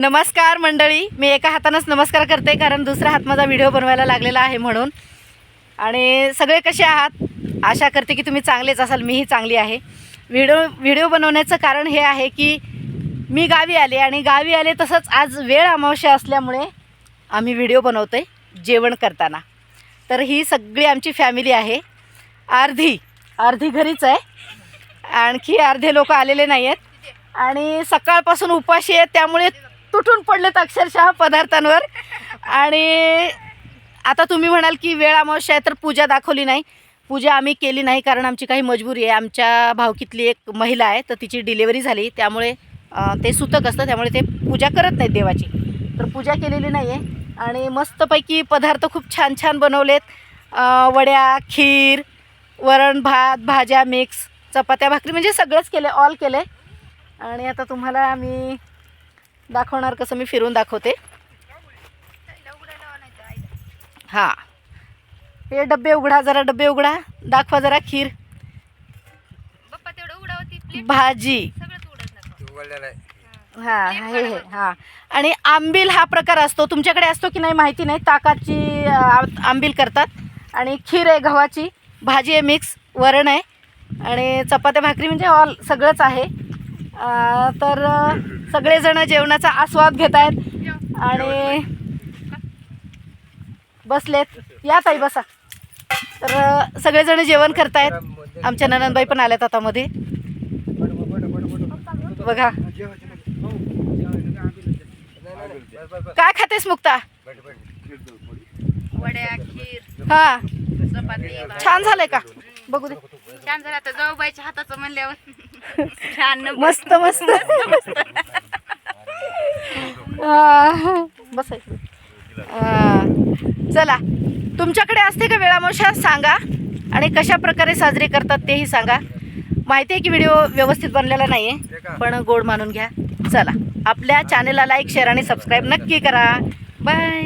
नमस्कार मंडळी. मी एका हातानंच नमस्कार करते कारण दुसरा हात माझा व्हिडिओ बनवायला लागलेला आहे म्हणून. आणि सगळे कसे आहात? आशा करते की तुम्ही चांगलेच असाल. मीही चांगली आहे. व्हिडिओ व्हिडिओ बनवण्याचं कारण हे आहे की मी गावी आले आणि गावी आले तसंच आज वेळ अमावस्या असल्यामुळे आम्ही व्हिडिओ बनवतो आहे जेवण करताना. तर ही सगळी आमची फॅमिली आहे. अर्धी अर्धी घरीच आहे. आणखी अर्धे लोक आलेले नाही आहेत आणि सकाळपासून उपाशी आहेत त्यामुळे तुटून पडलेत अक्षरशः पदार्थांवर. आणि आता तुम्ही म्हणाल की वेळ अमावस्या आहे तर पूजा दाखवली नाही. पूजा आम्ही केली नाही कारण आमची काही मजबुरी आहे. आमच्या भावकीतली एक महिला आहे तर तिची डिलेवरी झाली. त्यामुळे ते सुतक असतं त्यामुळे ते पूजा करत नाहीत देवाची. तर पूजा केलेली नाही आहे आणि मस्तपैकी पदार्थ खूप छान छान बनवलेत. वड्या खीर वरण भात भाज्या मिक्स चपात्या भाकरी म्हणजे सगळंच केलं ऑल केलं आणि आता तुम्हाला आम्ही दाखवणार कसं मी फिरून दाखवते. हां. हे डब्बे उघडा जरा डब्बे उघडा. दाखवा जरा खीर. भाजी. हां हे हे हां आणि आंबील हा प्रकार असतो. तुमच्याकडे असतो की नाही माहिती नाही. ताकाची आंबील करतात. आणि खीर आहे गव्हाची. भाजी आहे मिक्स वरण आहे. आणि चपात्या भाकरी म्हणजे ऑल सगळंच आहे. तर सगळेजण जेवणाचा आस्वाद घेत आहेत आणि बसलेत. या ताई बसा. तर सगळेजण जेवण करतायत. आमच्या ननंदबाई पण आल्यात आता मध्ये बघा. काय खातेस मुक्ता? वड्या खीर हा. चपाती. छान झालंय का? बघू दे. छान झालं आता जाऊबाईच्या हाताचं म्हणल्यावर. छान. मस्त मस्त. बस इकडे. हा. चला. तुमच्याकडे असते का वेळामोशा सांगा. आणि कशा प्रकारे साजरी करतात तेही सांगा. माहिती आहे की व्हिडिओ व्यवस्थित बनलेला नाही आहे पण गोड मानून घ्या. चला. आपल्या चॅनेलला लाईक शेअर आणि सबस्क्राईब नक्की करा. बाय